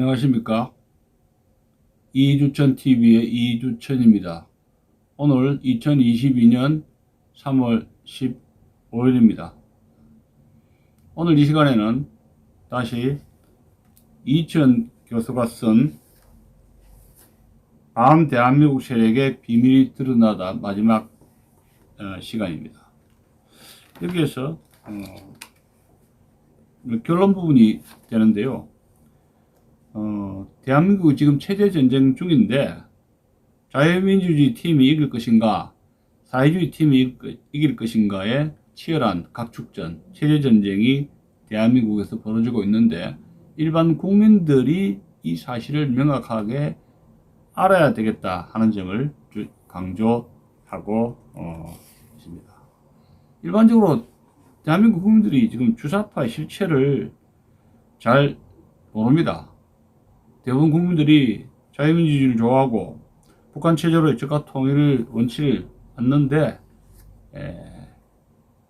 안녕하십니까. 이주천 TV의 이주천입니다. 오늘 2022년 3월 15일입니다. 오늘 이 시간에는 다시 이천 교수가 쓴 다음 대한민국 세력의 비밀이 드러나다 마지막 어, 시간입니다. 여기에서 어, 결론 부분이 되는데요. 어, 대한민국이 지금 체제 전쟁 중인데 자유민주주의 팀이 이길 것인가, 사회주의 팀이 이길 것인가의 치열한 각축전, 체제 전쟁이 대한민국에서 벌어지고 있는데 일반 국민들이 이 사실을 명확하게 알아야 되겠다 하는 점을 주- 강조하고 어, 있습니다. 일반적으로 대한민국 국민들이 지금 주사파의 실체를 잘 모릅니다. 대부분 국민들이 자유민주주의를 좋아하고 북한 체제로의 적가 통일을 원치 않는데 에,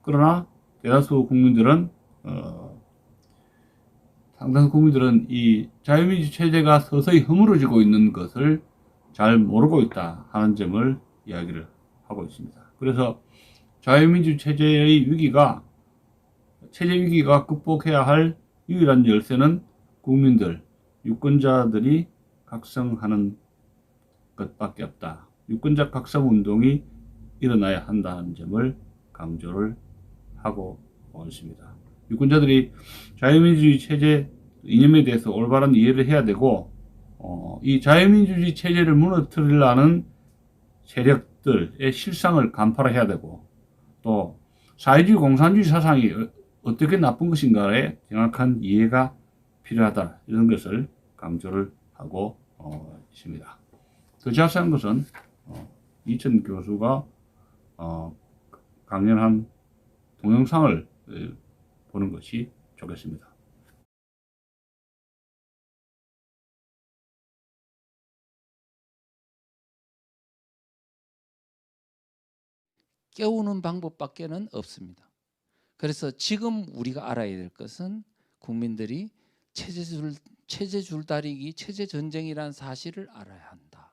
그러나 대다수 국민들은 어, 상당수 국민들은 이 자유민주 체제가 서서히 허물어지고 있는 것을 잘 모르고 있다 하는 점을 이야기를 하고 있습니다. 그래서 자유민주 체제의 위기가 체제 위기가 극복해야 할 유일한 열쇠는 국민들, 유권자들이 각성하는 것밖에 없다. 유권자 각성 운동이 일어나야 한다는 점을 강조를 하고 있습니다. 유권자들이 자유민주주의 체제 이념에 대해서 올바른 이해를 해야 되고, 어, 이 자유민주주의 체제를 무너뜨리려는 세력들의 실상을 간파를 해야 되고, 또 사회주의 공산주의 사상이 어- 어떻게 나쁜 것인가에 정확한 이해가 필요하다 이런 것을 강조를 하고 어, 있습니다. 더 자세한 것은 어, 이천 교수가 어, 강연한 동영상을 어, 보는 것이 좋겠습니다. 깨우는 방법밖에는 없습니다. 그래서 지금 우리가 알아야 될 것은 국민들이 체제줄 체제 줄다리기, 체제 전쟁이라는 사실을 알아야 한다.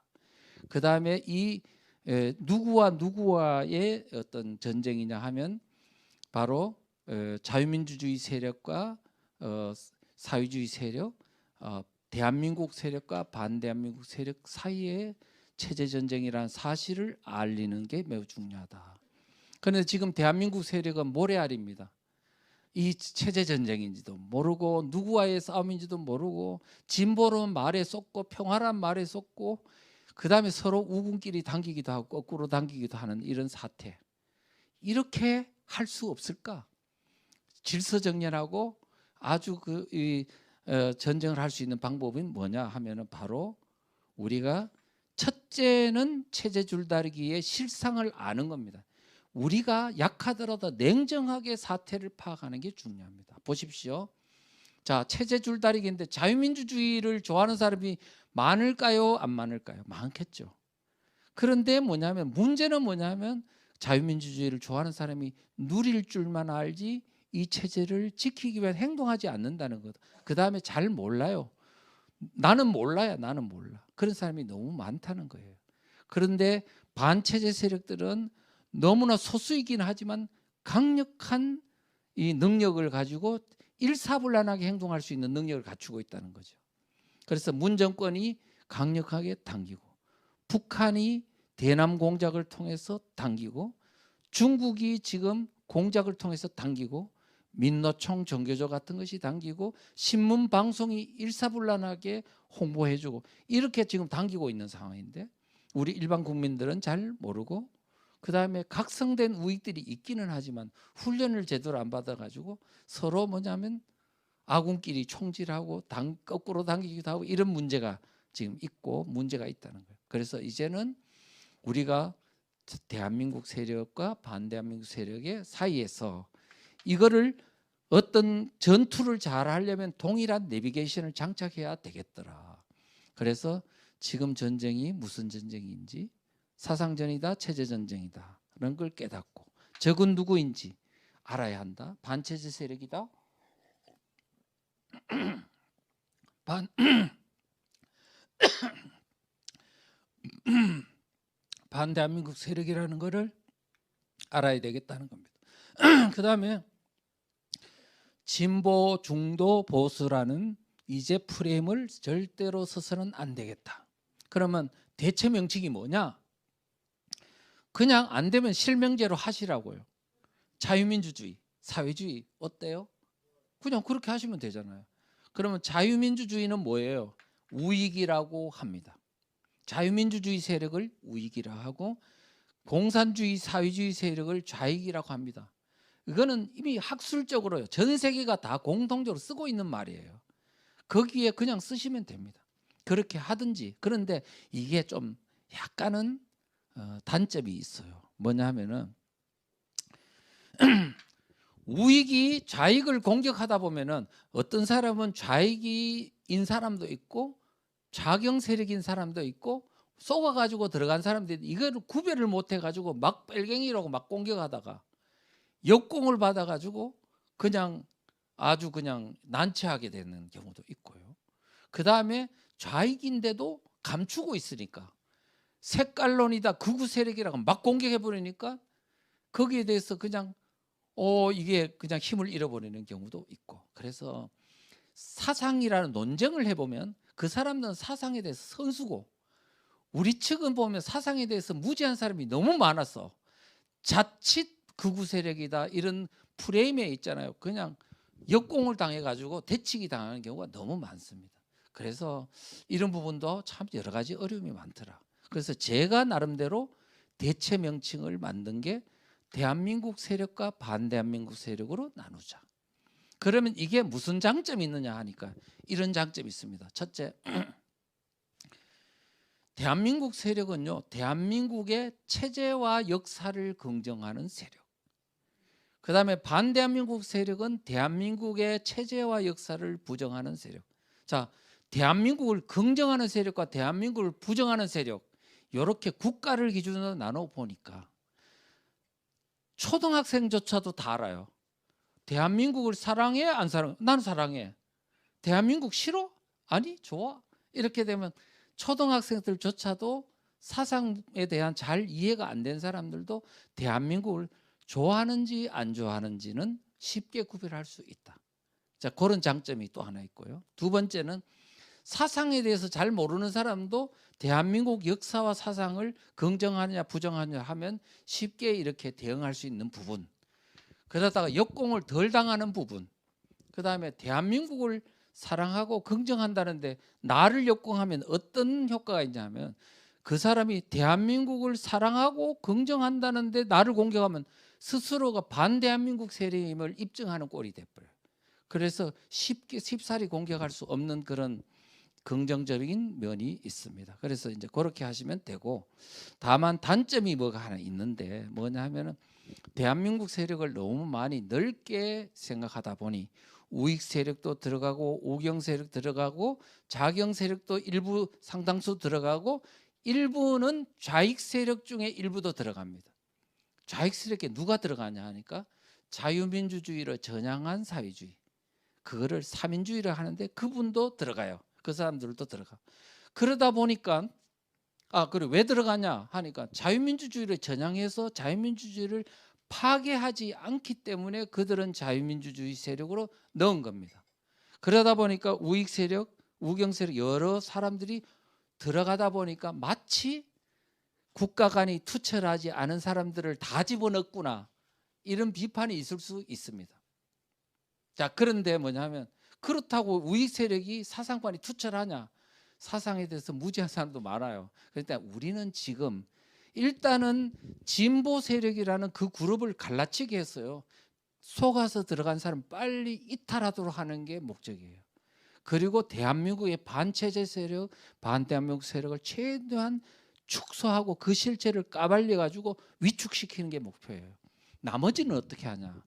그 다음에 이 에, 누구와 누구와의 어떤 전쟁이냐 하면 바로 에, 자유민주주의 세력과 어, 사회주의 세력, 어, 대한민국 세력과 반대한민국 세력 사이의 체제 전쟁이라는 사실을 알리는 게 매우 중요하다. 그런데 지금 대한민국 세력은 모래알입니다. 이 체제 전쟁인지도 모르고 누구와의 싸움인지도 모르고 진보는 말에 쏟고 평화란 말에 쏟고 그 다음에 서로 우군끼리 당기기도 하고 거꾸로 당기기도 하는 이런 사태. 이렇게 할 수 없을까? 질서정연하고 아주 그 이, 어, 전쟁을 할 수 있는 방법이 뭐냐 하면은 바로 우리가 첫째는 체제 줄다리기의 실상을 아는 겁니다. 우리가 약하더라도 냉정하게 사태를 파악하는 게 중요합니다. 보십시오. 자, 체제 줄다리기인데 자유민주주의를 좋아하는 사람이 많을까요? 안 많을까요? 많겠죠. 그런데 뭐냐면 문제는 뭐냐면 자유민주주의를 좋아하는 사람이 누릴 줄만 알지 이 체제를 지키기 위해 행동하지 않는다는 것. 그 다음에 잘 몰라요. 나는 몰라요. 나는 몰라. 그런 사람이 너무 많다는 거예요. 그런데 반체제 세력들은 너무나 소수이긴 하지만 강력한 이 능력을 가지고 일사불란하게 행동할 수 있는 능력을 갖추고 있다는 거죠. 그래서 문 정권이 강력하게 당기고 북한이 대남 공작을 통해서 당기고 중국이 지금 공작을 통해서 당기고 민노총 정교조 같은 것이 당기고 신문 방송이 일사불란하게 홍보해주고 이렇게 지금 당기고 있는 상황인데 우리 일반 국민들은 잘 모르고 그 다음에 각성된 우익들이 있기는 하지만 훈련을 제대로 안 받아가지고 서로 뭐냐면 아군끼리 총질하고 당, 거꾸로 당기기도 하고 이런 문제가 지금 있고 문제가 있다는 거예요. 그래서 이제는 우리가 대한민국 세력과 반대한민국 세력의 사이에서 이거를 어떤 전투를 잘 하려면 동일한 내비게이션을 장착해야 되겠더라. 그래서 지금 전쟁이 무슨 전쟁인지 사상전이다, 체제전쟁이다. 라는 걸 깨닫고 적은 누구인지 알아야 한다. 반체제 세력이다. 반 반대한민국 세력이라는 것을 알아야 되겠다는 겁니다. 그 다음에 진보, 중도, 보수라는 이제 프레임을 절대로 써서는 안 되겠다. 그러면 대체 명칭이 뭐냐? 그냥 안 되면 실명제로 하시라고요. 자유민주주의, 사회주의 어때요? 그냥 그렇게 하시면 되잖아요. 그러면 자유민주주의는 뭐예요? 우익이라고 합니다. 자유민주주의 세력을 우익이라 하고 공산주의 사회주의 세력을 좌익이라고 합니다. 이거는 이미 학술적으로요. 전 세계가 다 공통적으로 쓰고 있는 말이에요. 거기에 그냥 쓰시면 됩니다. 그렇게 하든지 그런데 이게 좀 약간은 어, 단점이 있어요. 뭐냐 하면은 우익이 좌익을 공격하다 보면은 어떤 사람은 좌익인 사람도 있고 좌경 세력인 사람도 있고 속아 가지고 들어간 사람들이 이거를 구별을 못 해 가지고 막 빨갱이라고 막 공격하다가 역공을 받아 가지고 그냥 아주 그냥 난처하게 되는 경우도 있고요. 그다음에 좌익인데도 감추고 있으니까 색깔론이다 극우 세력이라고 막 공격해 버리니까 거기에 대해서 그냥 어 이게 그냥 힘을 잃어버리는 경우도 있고 그래서 사상이라는 논쟁을 해보면 그 사람들은 사상에 대해서 선수고 우리 측은 보면 사상에 대해서 무지한 사람이 너무 많아서 자칫 극우 세력이다 이런 프레임에 있잖아요. 그냥 역공을 당해 가지고 대치기 당하는 경우가 너무 많습니다. 그래서 이런 부분도 참 여러 가지 어려움이 많더라. 그래서 제가 나름대로 대체 명칭을 만든 게 대한민국 세력과 반대한민국 세력으로 나누자. 그러면 이게 무슨 장점이 있느냐 하니까 이런 장점이 있습니다. 첫째, 대한민국 세력은요, 대한민국의 체제와 역사를 긍정하는 세력. 그 다음에 반대한민국 세력은 대한민국의 체제와 역사를 부정하는 세력. 자, 대한민국을 긍정하는 세력과 대한민국을 부정하는 세력, 이렇게 국가를 기준으로 나눠 보니까 초등학생조차도 다 알아요. 대한민국을 사랑해 안 사랑해? 나는 사랑해. 대한민국 싫어? 아니 좋아. 이렇게 되면 초등학생들조차도 사상에 대한 잘 이해가 안 된 사람들도 대한민국을 좋아하는지 안 좋아하는지는 쉽게 구별할 수 있다. 자 그런 장점이 또 하나 있고요. 두 번째는 사상에 대해서 잘 모르는 사람도 대한민국 역사와 사상을 긍정하느냐 부정하느냐 하면 쉽게 이렇게 대응할 수 있는 부분. 그러다가 역공을 덜 당하는 부분. 그 다음에 대한민국을 사랑하고 긍정한다는데 나를 역공하면 어떤 효과가 있냐면 그 사람이 대한민국을 사랑하고 긍정한다는데 나를 공격하면 스스로가 반대한민국 세력임을 입증하는 꼴이 돼버려요. 그래서 쉽게 쉽사리 공격할 수 없는 그런 긍정적인 면이 있습니다. 그래서 이제 그렇게 하시면 되고 다만 단점이 뭐가 하나 있는데 뭐냐 하면은 대한민국 세력을 너무 많이 넓게 생각하다 보니 우익 세력도 들어가고 우경 세력 들어가고 자경 세력도 일부 상당수 들어가고 일부는 좌익 세력 중에 일부도 들어갑니다. 좌익 세력에 누가 들어가냐 하니까 자유민주주의를 전향한 사회주의 그거를 사민주의를 하는데 그분도 들어가요. 그 사람들도 들어가. 그러다 보니까 아 그래 왜 들어가냐 하니까 자유민주주의를 전향해서 자유민주주의를 파괴하지 않기 때문에 그들은 자유민주주의 세력으로 넣은 겁니다. 그러다 보니까 우익 세력, 우경 세력 여러 사람들이 들어가다 보니까 마치 국가 간이 투철하지 않은 사람들을 다 집어넣구나 이런 비판이 있을 수 있습니다. 자 그런데 뭐냐면 그렇다고 우익 세력이 사상관이 투철하냐? 사상에 대해서 무지한 사람도 많아요. 그러니까 우리는 지금 일단은 진보 세력이라는 그 그룹을 갈라치게 했어요. 속아서 들어간 사람 빨리 이탈하도록 하는 게 목적이에요. 그리고 대한민국의 반체제 세력, 반대한민국 세력을 최대한 축소하고 그 실체를 까발려 가지고 위축시키는 게 목표예요. 나머지는 어떻게 하냐?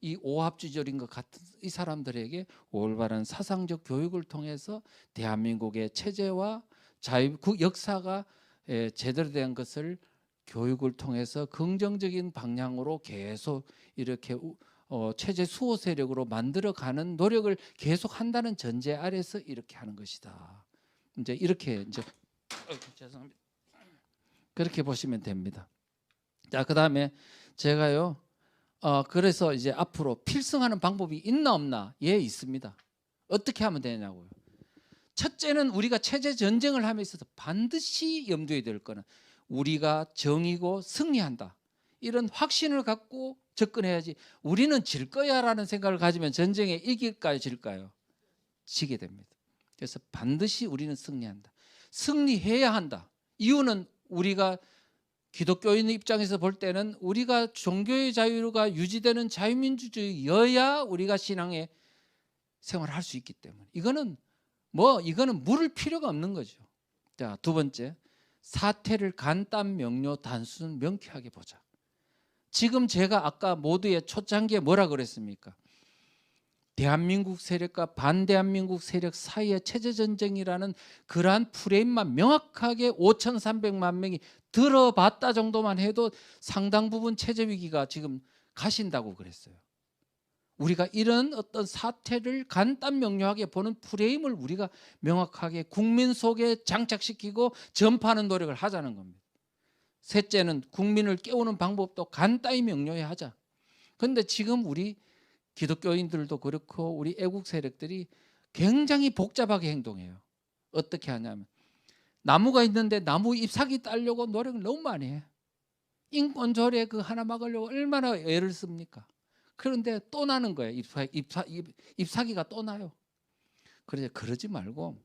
이 오합지졸인 것 같은 이 사람들에게 올바른 사상적 교육을 통해서 대한민국의 체제와 자유 그 역사가 에, 제대로 된 것을 교육을 통해서 긍정적인 방향으로 계속 이렇게 우- 어, 체제 수호 세력으로 만들어가는 노력을 계속 한다는 전제 아래서 이렇게 하는 것이다. 이제 이렇게 이제 어, 죄송합니다. 그렇게 보시면 됩니다. 자, 그 다음에 제가요. 어 그래서 이제 앞으로 필승하는 방법이 있나 없나? 예, 있습니다. 어떻게 하면 되냐고요. 첫째는 우리가 체제 전쟁을 함에 있어서 반드시 염두에 될 거는 우리가 정이고 승리한다. 이런 확신을 갖고 접근해야지. 우리는 질 거야라는 생각을 가지면 전쟁에 이길까요, 질까요? 지게 됩니다. 그래서 반드시 우리는 승리한다. 승리해야 한다. 이유는 우리가 기독교인 입장에서 볼 때는 우리가 종교의 자유가 유지되는 자유민주주의여야 우리가 신앙의 생활을 할 수 있기 때문에 이거는 뭐 이거는 물을 필요가 없는 거죠. 자, 두 번째. 사태를 간단 명료 단순 명쾌하게 보자. 지금 제가 아까 모두의 초창기에 뭐라 그랬습니까? 대한민국 세력과 반대한민국 세력 사이의 체제 전쟁이라는 그러한 프레임만 명확하게 5,300만 명이 들어봤다 정도만 해도 상당 부분 체제 위기가 지금 가신다고 그랬어요. 우리가 이런 어떤 사태를 간단 명료하게 보는 프레임을 우리가 명확하게 국민 속에 장착시키고 전파하는 노력을 하자는 겁니다. 셋째는 국민을 깨우는 방법도 간단히 명료히 하자. 그런데 지금 우리 기독교인들도 그렇고 우리 애국 세력들이 굉장히 복잡하게 행동해요. 어떻게 하냐면 나무가 있는데 나무 잎사귀 따려고 노력을 너무 많이 해. 인권 조례 그 하나 막으려고 얼마나 애를 씁니까? 그런데 또 나는 거예요. 잎사, 잎사, 잎, 잎사귀가 또 나요. 그래서 그러지 말고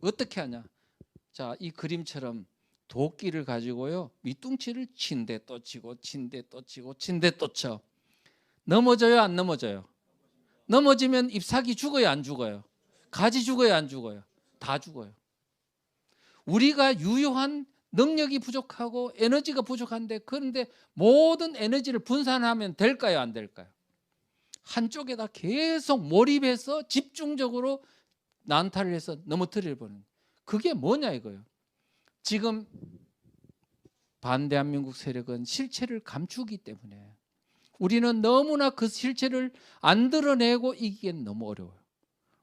어떻게 하냐? 자, 이 그림처럼 도끼를 가지고요. 밑둥치를 친데 또 치고 친데 또 치고 친데 또 쳐. 넘어져요, 안 넘어져요? 넘어지면 잎사귀 죽어요, 안 죽어요? 가지 죽어요, 안 죽어요? 다 죽어요. 우리가 유효한 능력이 부족하고 에너지가 부족한데 그런데 모든 에너지를 분산하면 될까요, 안 될까요? 한쪽에다 계속 몰입해서 집중적으로 난타를 해서 넘어뜨려 버리는 그게 뭐냐 이거예요. 지금 반대한민국 세력은 실체를 감추기 때문에 우리는 너무나 그 실체를 안 드러내고 이기기엔 너무 어려워요.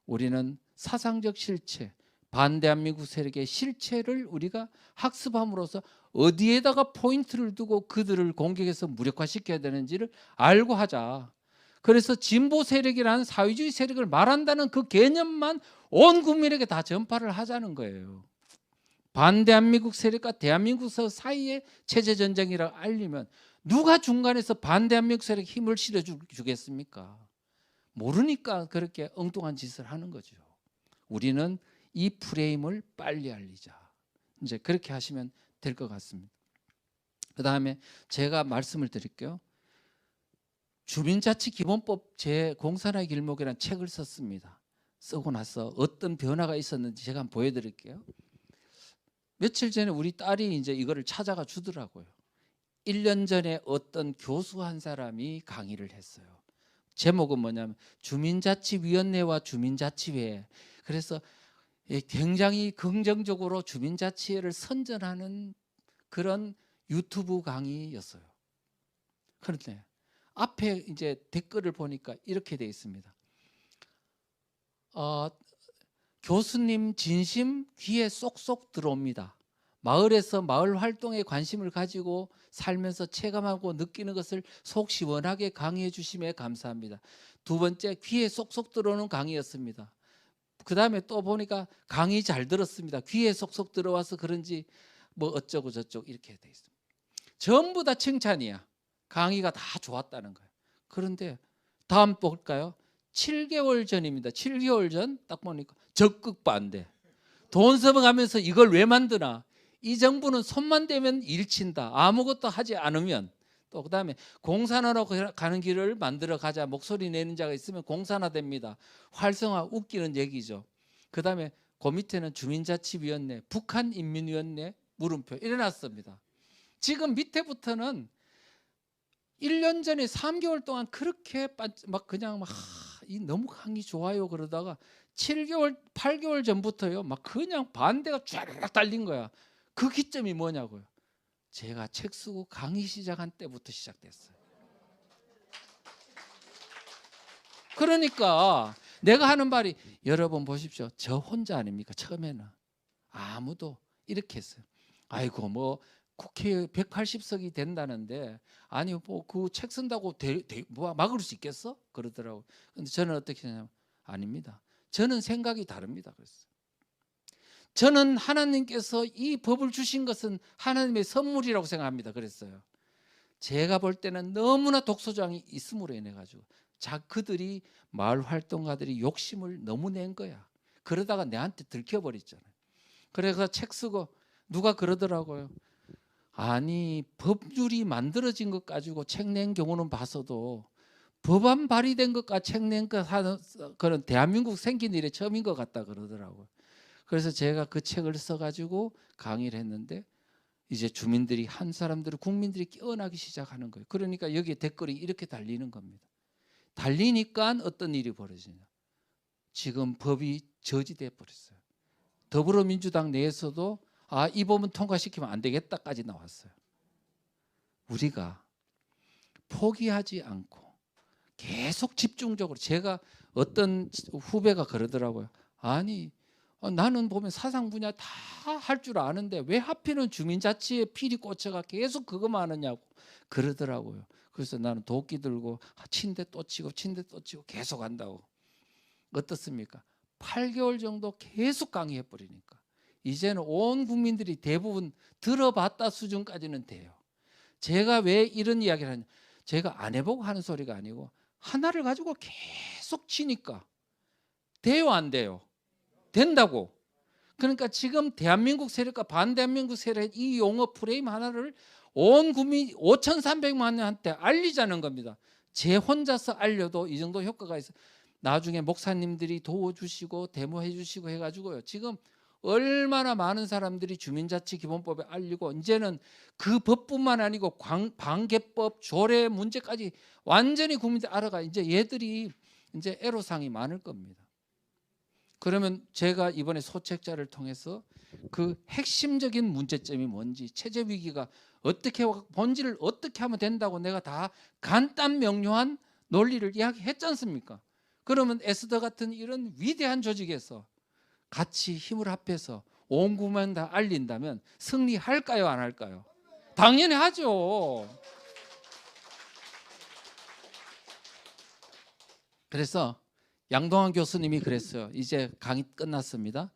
우리는 사상적 실체, 반대한민국 세력의 실체를 우리가 학습함으로써 어디에다가 포인트를 두고 그들을 공격해서 무력화시켜야 되는지를 알고 하자. 그래서 진보 세력이라는 사회주의 세력을 말한다는 그 개념만 온 국민에게 다 전파를 하자는 거예요. 반대한민국 세력과 대한민국 사이의 체제 전쟁이라고 알리면 누가 중간에서 반대한민국 세력 힘을 실어 주겠습니까? 모르니까 그렇게 엉뚱한 짓을 하는 거죠. 우리는 이 프레임을 빨리 알리자. 이제 그렇게 하시면 될 것 같습니다. 그 다음에 제가 말씀을 드릴게요. 주민자치기본법 제 공산화의 길목이라는 책을 썼습니다. 쓰고 나서 어떤 변화가 있었는지 제가 한번 보여드릴게요. 며칠 전에 우리 딸이 이제 이거를 찾아가 주더라고요. 1년 전에 어떤 교수 한 사람이 강의를 했어요. 제목은 뭐냐면 주민자치위원회와 주민자치회. 그래서 예, 굉장히 긍정적으로 주민자치회를 선전하는 그런 유튜브 강의였어요. 그런데 앞에 이제 댓글을 보니까 이렇게 돼 있습니다. 어, 교수님 진심 귀에 쏙쏙 들어옵니다. 마을에서 마을 활동에 관심을 가지고 살면서 체감하고 느끼는 것을 속 시원하게 강의해 주심에 감사합니다. 두 번째 귀에 쏙쏙 들어오는 강의였습니다. 그 다음에 또 보니까 강의 잘 들었습니다. 귀에 쏙쏙 들어와서 그런지 뭐 어쩌고 저쩌고 이렇게 돼 있습니다. 전부 다 칭찬이야. 강의가 다 좋았다는 거예요. 그런데 다음 볼까요? 7개월 전입니다. 7개월 전 딱 보니까 적극 반대. 돈 써가면서 이걸 왜 만드나? 이 정부는 손만 대면 일친다. 아무것도 하지 않으면 또 그다음에 공산화로 가는 길을 만들어 가자. 목소리 내는 자가 있으면 공산화됩니다. 활성화 웃기는 얘기죠. 그다음에 그 밑에는 주민자치위원회, 북한인민위원회 물음표 일어났습니다. 지금 밑에부터는 1년 전에 3개월 동안 그렇게 막 그냥 막 이 너무 강의 좋아요 그러다가 7개월, 8개월 전부터요. 막 그냥 반대가 쫙 달린 거야. 그 기점이 뭐냐고요. 제가 책 쓰고 강의 시작한 때부터 시작됐어요. 그러니까 내가 하는 말이 여러분 보십시오. 저 혼자 아닙니까? 처음에는 아무도 이렇게 했어요. 아이고 뭐 국회 180석이 된다는데 아니 뭐 그 책 쓴다고 대, 대, 뭐 막을 수 있겠어? 그러더라고. 근데 저는 어떻게 하냐면 아닙니다. 저는 생각이 다릅니다. 그랬어요. 저는 하나님께서 이 법을 주신 것은 하나님의 선물이라고 생각합니다. 그랬어요. 제가 볼 때는 너무나 독소장이 있음으로 인해 가지고 자 그들이 마을 활동가들이 욕심을 너무 낸 거야. 그러다가 내한테 들켜 버렸잖아요. 그래서 책 쓰고 누가 그러더라고요. 아니 법률이 만들어진 것 가지고 책 낸 경우는 봤어도 법안 발의된 것과 책 낸 것 하는 그런 대한민국 생긴 일이 처음인 것 같다 그러더라고요. 그래서 제가 그 책을 써가지고 강의를 했는데 이제 주민들이 한 사람들이 국민들이 깨어나기 시작하는 거예요. 그러니까 여기에 댓글이 이렇게 달리는 겁니다. 달리니까 어떤 일이 벌어지냐? 지금 법이 저지돼 버렸어요. 더불어민주당 내에서도 아, 이 법은 통과시키면 안 되겠다까지 나왔어요. 우리가 포기하지 않고 계속 집중적으로 제가 어떤 후배가 그러더라고요. 아니 어, 나는 보면 사상 분야 다 할 줄 아는데 왜 하필은 주민자치에 필이 꽂혀가 계속 그거만 하느냐고 그러더라고요. 그래서 나는 도끼 들고 아, 침대 또 치고 침대 또 치고 계속 한다고. 어떻습니까? 8개월 정도 계속 강의해 버리니까 이제는 온 국민들이 대부분 들어봤다 수준까지는 돼요. 제가 왜 이런 이야기를 하냐? 제가 안 해보고 하는 소리가 아니고 하나를 가지고 계속 치니까 돼요 안 돼요? 된다고. 그러니까 지금 대한민국 세력과 반대한민국 세력 이 용어 프레임 하나를 온 국민 5,300만 명한테 알리자는 겁니다. 제 혼자서 알려도 이 정도 효과가 있어. 나중에 목사님들이 도와주시고 데모해 주시고 해가지고요. 지금 얼마나 많은 사람들이 주민자치 기본법에 알리고 이제는 그 법뿐만 아니고 광, 방개법 조례 문제까지 완전히 국민들 알아가 이제 얘들이 이제 애로사항이 많을 겁니다. 그러면 제가 이번에 소책자를 통해서 그 핵심적인 문제점이 뭔지 체제 위기가 어떻게 본질을 어떻게 하면 된다고 내가 다 간단 명료한 논리를 이야기했지 않습니까? 그러면 에스더 같은 이런 위대한 조직에서 같이 힘을 합해서 온 국민 다 알린다면 승리할까요, 안 할까요? 당연히 하죠. 그래서 양동환 교수님이 그랬어요. 이제 강의 끝났습니다.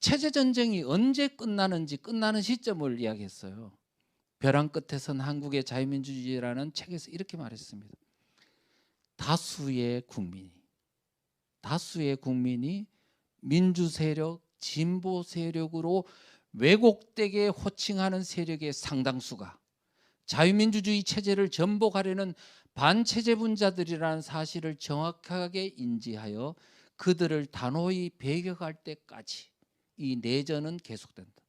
체제 전쟁이 언제 끝나는지 끝나는 시점을 이야기했어요. 벼랑 끝에선 한국의 자유민주주의라는 책에서 이렇게 말했습니다. 다수의 국민이 다수의 국민이 민주 세력, 진보 세력으로 왜곡되게 호칭하는 세력의 상당수가 자유민주주의 체제를 전복하려는 반체제분자들이라는 사실을 정확하게 인지하여 그들을 단호히 배격할 때까지 이 내전은 계속된다.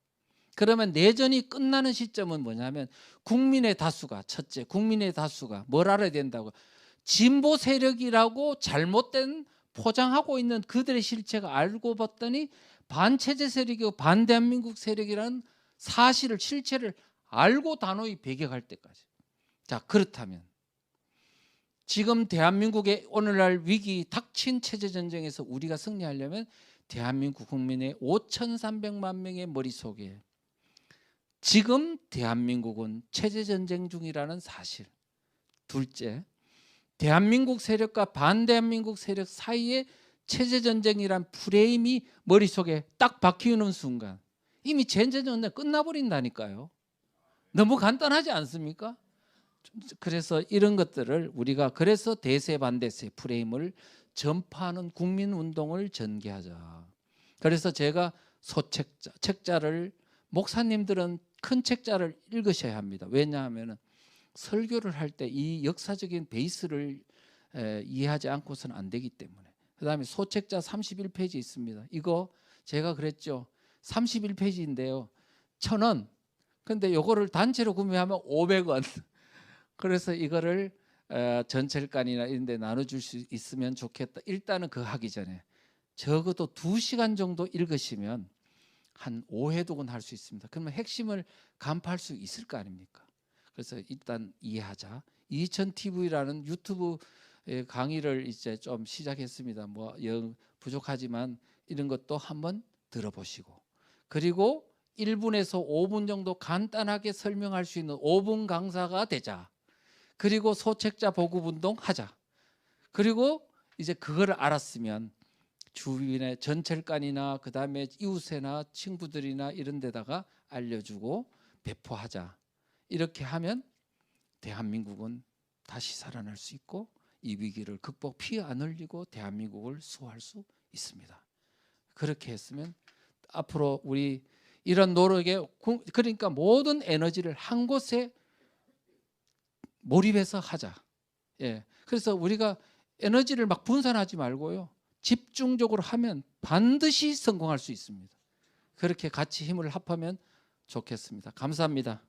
그러면 내전이 끝나는 시점은 뭐냐면 국민의 다수가 첫째 국민의 다수가 뭘 알아야 된다고 진보 세력이라고 잘못된 포장하고 있는 그들의 실체가 알고 봤더니 반체제 세력이고 반대한민국 세력이라는 사실을 실체를 알고 단호히 배격할 때까지. 자 그렇다면 지금 대한민국의 오늘날 위기 닥친 체제 전쟁에서 우리가 승리하려면 대한민국 국민의 5,300만 명의 머릿속에 지금 대한민국은 체제 전쟁 중이라는 사실. 둘째, 대한민국 세력과 반대한민국 세력 사이에 체제 전쟁이란 프레임이 머릿속에 딱 박히는 순간 이미 체제 전쟁 끝나버린다니까요. 너무 간단하지 않습니까? 그래서 이런 것들을 우리가 그래서 대세 반대세 프레임을 전파하는 국민 운동을 전개하자. 그래서 제가 소책자 책자를 목사님들은 큰 책자를 읽으셔야 합니다. 왜냐하면 설교를 할 때 이 역사적인 베이스를 에, 이해하지 않고서는 안 되기 때문에. 그다음에 소책자 31페이지 있습니다. 이거 제가 그랬죠. 31페이지인데요. 천 원. 근데 요거를 단체로 구매하면 500원. 그래서 이거를 어, 전철간이나 이런 데 나눠줄 수 있으면 좋겠다. 일단은 그거 하기 전에 적어도 2시간 정도 읽으시면 한 5회독은 할 수 있습니다. 그러면 핵심을 간파할 수 있을 거 아닙니까? 그래서 일단 이해하자. 2000TV라는 유튜브 강의를 이제 좀 시작했습니다. 뭐영 부족하지만 이런 것도 한번 들어보시고 그리고 1분에서 5분 정도 간단하게 설명할 수 있는 5분 강사가 되자. 그리고 소책자 보급 운동 하자. 그리고 이제 그걸 알았으면 주변의 전철관이나 그다음에 이웃에나 친구들이나 이런 데다가 알려주고 배포하자. 이렇게 하면 대한민국은 다시 살아날 수 있고 이 위기를 극복 피안 흘리고 대한민국을 수호할 수 있습니다. 그렇게 했으면 앞으로 우리 이런 노력에 구- 그러니까 모든 에너지를 한 곳에 몰입해서 하자. 예. 그래서 우리가 에너지를 막 분산하지 말고요. 집중적으로 하면 반드시 성공할 수 있습니다. 그렇게 같이 힘을 합하면 좋겠습니다. 감사합니다.